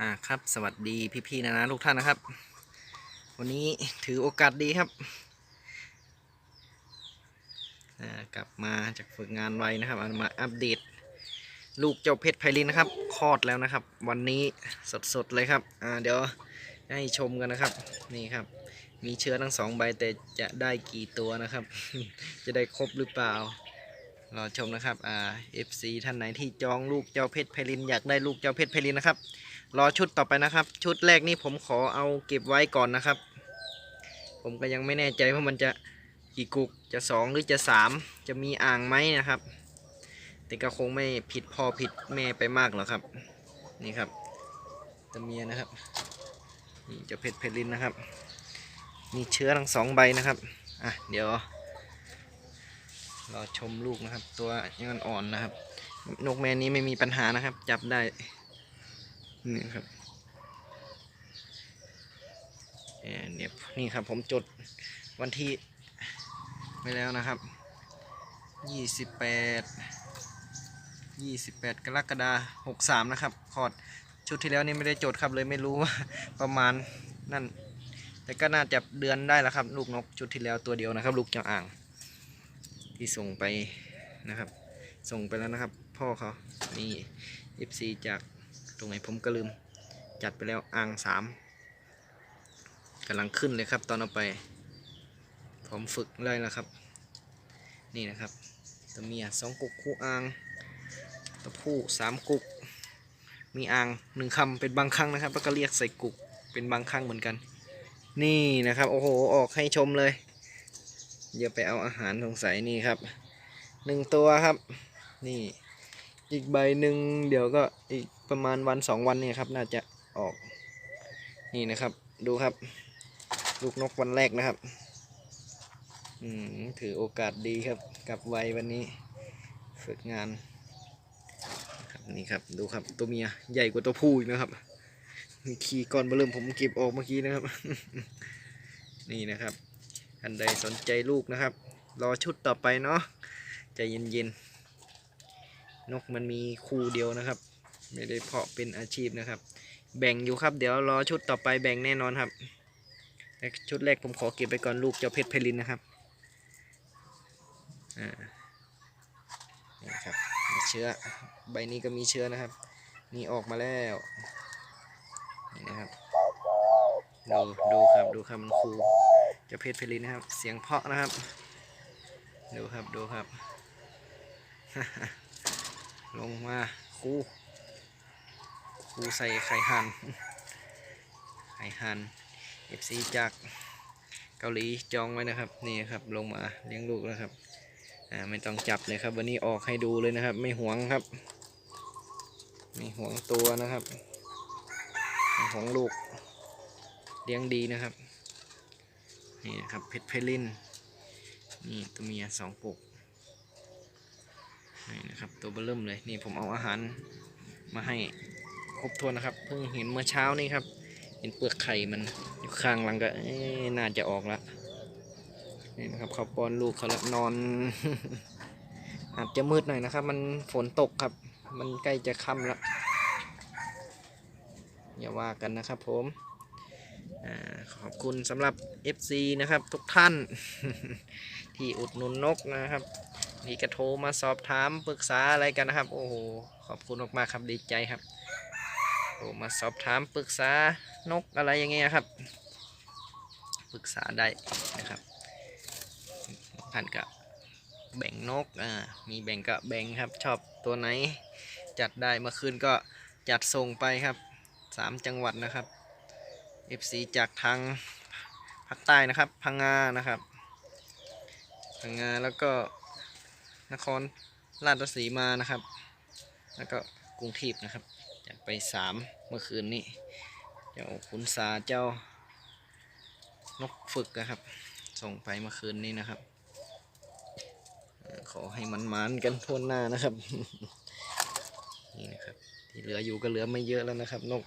อ่าครับ สวัสดีพี่ๆนะนะทุกท่านนะครับ วันนี้ถือโอกาสดีครับอ่ากลับมาจากฝึกงานไว้นะครับมาอัปเดต ลูกเจ้าเพชรไพลินนะครับคลอดแล้วนะครับ วันนี้สดๆเลยครับอ่าเดี๋ยวให้ชมกันนะครับนี่ครับ มีเชื้อทั้งสองใบแต่จะได้กี่ตัวนะครับ จะได้ครบหรือเปล่ารอชมนะครับอ่า FC ท่านไหนที่จองลูกเจ้าเพชรไพลินอยากได้ลูกเจ้าเพชรไพลินนะครับ รอชุดต่อไปนะครับ ชุดแรกนี่ผมขอเอาเก็บไว้ก่อนนะครับ ผมก็ยังไม่แน่ใจว่ามันจะกี่กุกจะสองหรือจะสามจะมีอ่างไหมนะครับ แต่ก็คงไม่ผิดพ่อผิดแม่ไปมากหรอกครับ นี่ครับตัวเมียนะครับนี่จะเพชรเพลินนะครับ มีเชื้อทั้งสองใบนะครับอะเดี๋ยวรอชมลูกนะครับ ตัวยังอ่อนนะครับ นกแม่นี้ไม่มีปัญหานะครับ จับได้ นี่ครับเนี่ยนี่ครับผมจดวันที่ไว้แล้วนะครับ28 28กรกฎาคม63นะครับ คอร์ดชุดที่แล้วนี่ไม่ได้จดครับเลยไม่รู้ว่าประมาณนั่น แต่ก็น่าจะเดือนได้แล้วครับ ลูกนกชุดที่แล้วตัวเดียวนะครับ ลูกจ้าอ่าง ที่ส่งไปนะครับ ส่งไปแล้วนะครับ พ่อเขานี่ FC จาก ตรงไหนผมก็ลืม จัดไปแล้วอ่างสามกำลังขึ้นเลยครับ ตอนเอาไป ผมฝึกเลยแล้วครับ นี่นะครับตัวเมียสองกุกคู่อ่างตัวผู้สามกุก มีอ่างหนึ่งคำเป็นบางครั้งนะครับ แล้วก็เรียกใส่กุกเป็นบางครั้งเหมือนกัน นี่นะครับ โอ้โห ออกให้ชมเลยเดี๋ยวไปเอาอาหารสงสัยนี่ครับหนึ่งตัวครับ นี่ อีกใบหนึ่งเดี๋ยวก็อีกประมาณวันสองวันเนี่ยครับน่าจะออกนี่นะครับ ดูครับ ลูกนกวันแรกนะครับ อืมถือโอกาสดีครับกลับไววันนี้ ฝึกงานครับนี่ครับดูครับตัวเมียใหญ่กว่าตัวผู้อีกนะครับมีขี่ก่อนเบอร์เริ่มผมเก็บออกเมื่อกี้นะครับ นี่นะครับ อันใดสนใจลูกนะครับ รอชุดต่อไปเนาะใจเย็นๆ นกมันมีคู่เดียวนะครับ ไม่ได้เพาะเป็นอาชีพนะครับ แบ่งอยู่ครับ เดี๋ยวรอชุดต่อไปแบ่งแน่นอนครับชุดแรกผมขอเก็บไปก่อนลูกเจ้าเพชรเพลินนะครับอ่านี่ครับเชื้อใบนี้ก็มีเชื้อนะครับ นี่ออกมาแล้วนี่นะครับดูดูครับดูครับมันคูเจ้าเพชรเพลินนะครับ เสียงเพาะนะครับ ดูครับดูครับ ลงมาคูคูใส่ไข่หันไข่หัน FC จากเกาหลีจองไว้นะครับ นี่ครับลงมาเลี้ยงลูกแล้วครับอ่าไม่ต้องจับเลยครับ วันนี้ออกให้ดูเลยนะครับ ไม่หวงครับ ไม่หวงตัวนะครับไม่หวงลูกเลี้ยงดีนะครับ นี่นะครับเพชรเพลินนี่ตัวเมียสองปุก นี่นะครับตัวเบอร์มเลยนี่ผมเอาอาหารมาให้ครบถ้วนนะครับเพิ่งเห็นเมื่อเช้านี่ครับ เห็นเปลือกไข่มันอยู่ข้างหลังก็น่าจะออกแล้วนี่นะครับเขาป้อนลูกเขาแล้วนอน อาจจะมืดหน่อยนะครับ มันฝนตกครับ มันใกล้จะค่ำแล้วอย่าว่ากันนะครับผมอขอบคุณสำหรับ FC นะครับ ทุกท่าน ที่อุดหนุนนกนะครับ นี่ก็โทรมาสอบถามปรึกษาอะไรกันนะครับ โอ้โหขอบคุณมากๆครับดีใจครับโทรมาสอบถามปรึกษานกอะไรอย่างเงี้ยครับ ปรึกษาได้นะครับท่านก็แบ่งนกอ่ามีแบ่งก็แบ่งครับ ชอบตัวไหน จัดได้เมื่อคืนก็จัดส่งไปครับสามจังหวัดนะครับ FC จากทางภาคใต้นะครับ พังงานะครับพังงาแล้วก็ นครราชสีมานะครับ แล้วก็กรุงเทพนะครับจะไปสามเมื่อคืนนี้ เจ้าขุนสาเจ้านกฝึกนะครับ ส่งไปเมื่อคืนนี้นะครับ ขอให้มันมันกันทั่วหน้านะครับ นี่นะครับ ที่เหลืออยู่ก็เหลือไม่เยอะแล้วนะครับ นก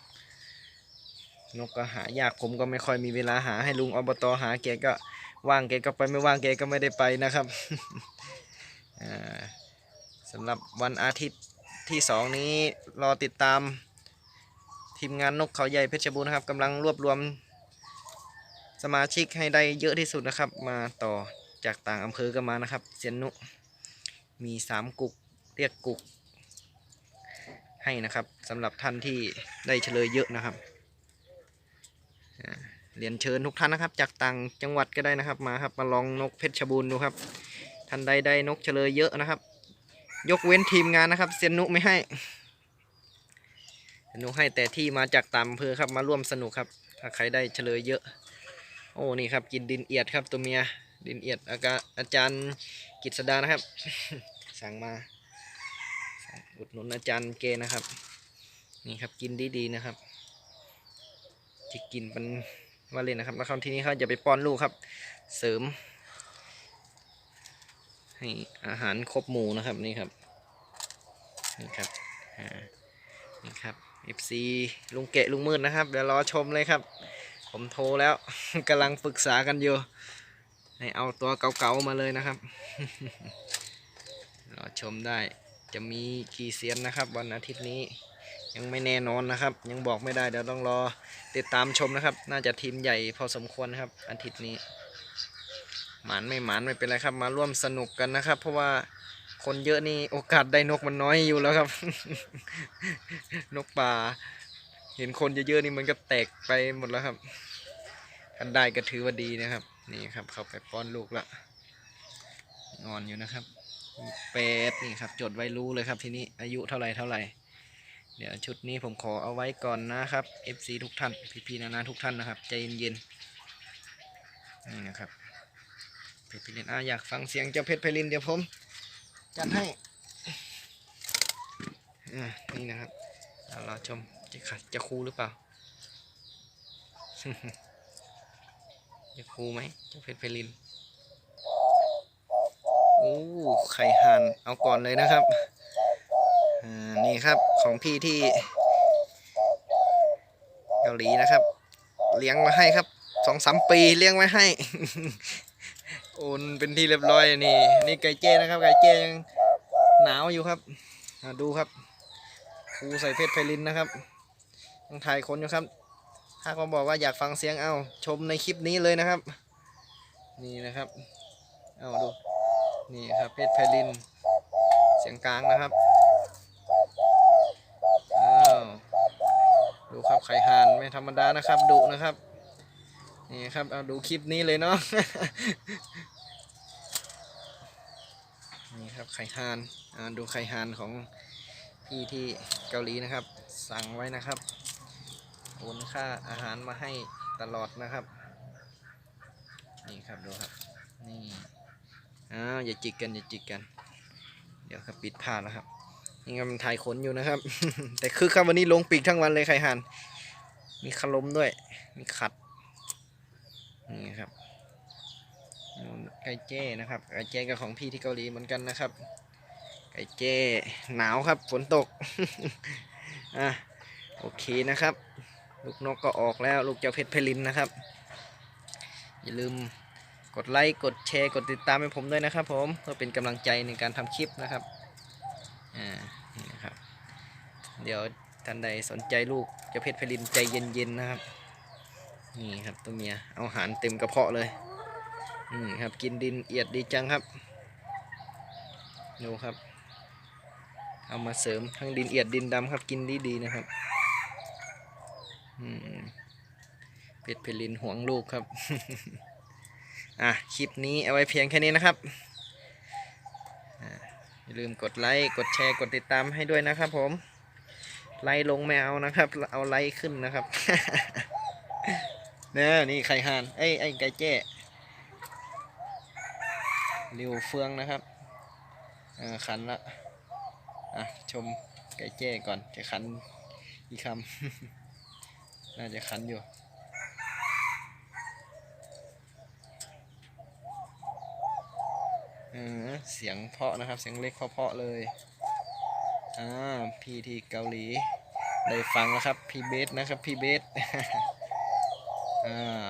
นกก็หายากผมก็ไม่ค่อยมีเวลาหาให้ลุงอบตหาแกก็ว่างแกก็ไปไม่ว่างแกก็ไม่ได้ไปนะครับ สำหรับวันอาทิตย์ที่สองนี้รอติดตามทีมงานนกเขาใหญ่เพชรบูรณ์นะครับกำลังรวบรวมสมาชิกให้ได้เยอะที่สุดนะครับ มาต่อจากต่างอำเภอก็มานะครับเซียนนุมีสามกุกเรียกกุก ให้นะครับสำหรับท่านที่ได้เฉลยเยอะนะครับเรียนเชิญทุกท่านนะครับ จากต่างจังหวัดก็ได้นะครับ มาครับมาลองนกเพชรบูรณ์ดูครับ ท่านใดได้นกเฉลยเยอะนะครับ ยกเว้นทีมงานนะครับ เซียนนุไม่ให้เซียนนุให้แต่ที่มาจากตามอำเภอครับมาร่วมสนุกครับ ถ้าใครได้เฉลยเยอะ โอ้นี่ครับกินดินเอียดครับตัวเมียดินเอียดอากาอาจารย์กิตสดานะครับ สั่งมาอุดหนุนอาจารย์เกนะครับ นี่ครับกินดีๆนะครับจะกินเป็นว่าเล่นนะครับแล้วคราวที่นี้เขาจะไปป้อนลูกครับ เสริม ให้อาหารครบหมู่นะครับนี่ครับนี่ครับอ่านี่ครับ FC ลุงเกะลุงมืดนะครับ เดี๋ยวรอชมเลยครับ ผมโทรแล้วกำลังปรึกษากันอยู่ให้เอาตัวเก่าๆมาเลยนะครับ รอชมได้จะมีกี่เซียนนะครับ วันอาทิตย์นี้ยังไม่แน่นอนนะครับ ยังบอกไม่ได้เดี๋ยวต้องรอติดตามชมนะครับ น่าจะทีมใหญ่พอสมควรนะครับอาทิตย์นี้ หมานไม่หมานไม่เป็นไรครับ มาร่วมสนุกกันนะครับ เพราะว่าคนเยอะนี่โอกาสได้นกมันน้อยอยู่แล้วครับ นกป่า เห็นคนเยอะๆนี่มันก็แตกไปหมดแล้วครับท่านได้ก็ถือว่าดีนะครับ นี่ครับ เขาไปป้อนลูกละนอนอยู่นะครับเป็ดนี่ครับ จดไว้รู้เลยครับทีนี้อายุเท่าไหร่เท่าไหร่เดี๋ยวชุดนี้ผมขอเอาไว้ก่อนนะครับ FC ทุกท่านพี่ๆนานาทุกท่านนะครับใจเย็นๆนี่นะครับ เพชรไพลินอะอยากฟังเสียงเจ้าเพชรไพลินเดี๋ยวผมจัดให้อ่านี่นะครับเราชมจะขัดจะคูหรือเปล่าจะคูไหมเจ้าเพชรไพลินโอ้ไข่ห่านเอาก่อนเลยนะครับอ่านี่ครับของพี่ที่เกาหลีนะครับ เลี้ยงมาให้ครับสองสามปีเลี้ยงไว้ให้ โอนเป็นที่เรียบร้อยนี่ นี่ไก่เจ้นะครับ ไก่เจ้ยังหนาวอยู่ครับดูครับครูใส่เพชรไพลินนะครับยังถ่ายคนอยู่ครับ ถ้าเขาบอกว่าอยากฟังเสียงเอาชมในคลิปนี้เลยนะครับ นี่นะครับเอาดูนี่ครับเพชรไพลิน เสียงกลางนะครับอ้าวดูครับไข่หานไม่ธรรมดานะครับดุนะครับ นี่ครับเอาดูคลิปนี้เลยเนาะนี่ครับไข่ฮานาดูไข่ฮานของพี่ที่เกาหลีนะครับ สั่งไว้นะครับโอนค่าอาหารมาให้ตลอดนะครับ นี่ครับดูครับนี่อ้าวอย่าจิกกันอย่าจิกกัน เดี๋ยวครับปิดผ้าแล้วครับนี่กำลังถ่ายขนอยู่นะครับ แต่คือครับวันนี้ลงปีกทั้งวันเลยไข่ฮานมีขลมด้วย มีขัด นี่ครับไก่เจ้นะครับ ไก่เจ้ก็ของพี่ที่เกาหลีเหมือนกันนะครับ ไก่เจ้หนาวครับ ฝนตก อะโอเคนะครับ ลูกนกก็ออกแล้วลูกเจ้าเพชรเพลินนะครับ อย่าลืมกดไลค์กดแชร์กดติดตามให้ผมด้วยนะครับ ผมเพื่อเป็นกำลังใจในการทำคลิปนะครับอ่านี่นะครับ เดี๋ยวท่านใดสนใจลูกเจ้าเพชรเพลินใจเย็นๆนะครับ นี่ครับตัวเมียเอาอาหารเต็มกระเพาะเลยนี่ครับกินดินเอียดดีจังครับดูครับ เอามาเสริมทั้งดินเอียดดินดำครับกินดีดีนะครับอืมเพชรเพลินห่วงลูกครับ อะคลิปนี้เอาไว้เพียงแค่นี้นะครับอย่าลืมกดไลค์กดแชร์กดติดตามให้ด้วยนะครับผมไลค์ลงไม่เอานะครับ เอาไลค์ขึ้นนะครับ นี่ยนี่ไข่ห่านไอ้ไอ้ไก่เจ้ริวเฟืองนะครับขันละอะชมไก่เจ้ก่อนจะขันอีกคำ น่าจะขันอยู่เออเสียงเพาะนะครับ เสียงเล็กเพาะเลย อ่า พี่ที่เกาหลี ได้ฟังแล้วครับ พี่เบสนะครับ พี่เบส อ่า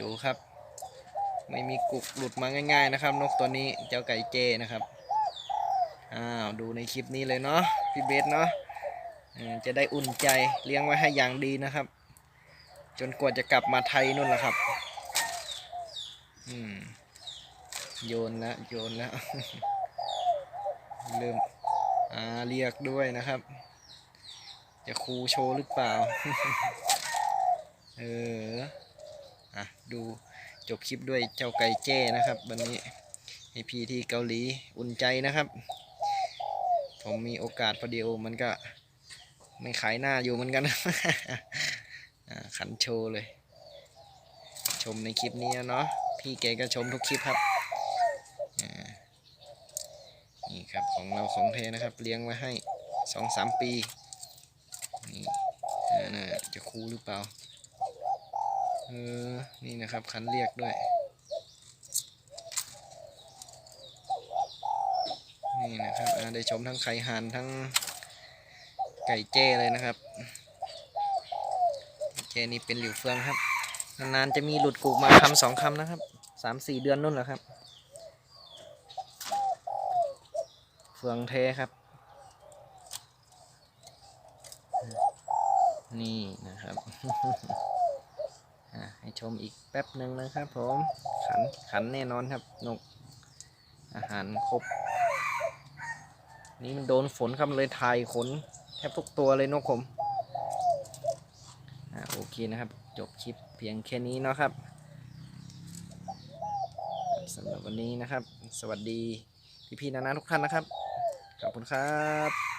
ดูครับ ไม่มีกุกหลุดมาง่าย ๆนะครับ นกตัวนี้เจ้าไก่เจนะครับอ้าวดูในคลิปนี้เลยเนาะพี่เบสเนาะจะได้อุ่นใจเลี้ยงไว้ให้อย่างดีนะครับ จนกว่าจะกลับมาไทยนู่นแหละครับอืมโยนแล้วโยนแล้วเริ่มอ่าเรียกด้วยนะครับ จะครูโชว์หรือเปล่า เอออะดูจบคลิปด้วยเจ้าไก่เจ้นะครับ วันนี้ให้พี่ที่เกาหลีอุ่นใจนะครับ ผมมีโอกาสพอดีโอมันก็ไม่ขายหน้าอยู่เหมือนกันขันโชว์เลย ชมในคลิปนี้เนาะพี่แกก็ชมทุกคลิปครับนี่ครับของเราของแท้นะครับ เลี้ยงไว้ให้สองสามปีนี่น่าจะคูหรือเปล่า ออ นี่นะครับคันเรียกด้วย นี่นะครับได้ชมทั้งไข่ห่านทั้งไก่เจ้เลยนะครับ เจนี่เป็นหลิวเฟืองครับ นานๆจะมีหลุดกูกมาคำสองคำนะครับสามสี่เดือนนู่นแหละครับ เฟืองเทครับ นี่นะครับ ให้ชมอีกแป๊บหนึ่งนะครับผมขันขันแน่นอนครับนกอาหารครบ นี่มันโดนฝนครับเลยทายขนแทบทุกตัวเลยนกผมอ่าโอเคนะครับ จบคลิปเพียงแค่นี้เนาะครับสำหรับวันนี้นะครับ สวัสดีพี่ๆนานาทุกท่านนะครับ ขอบคุณครับ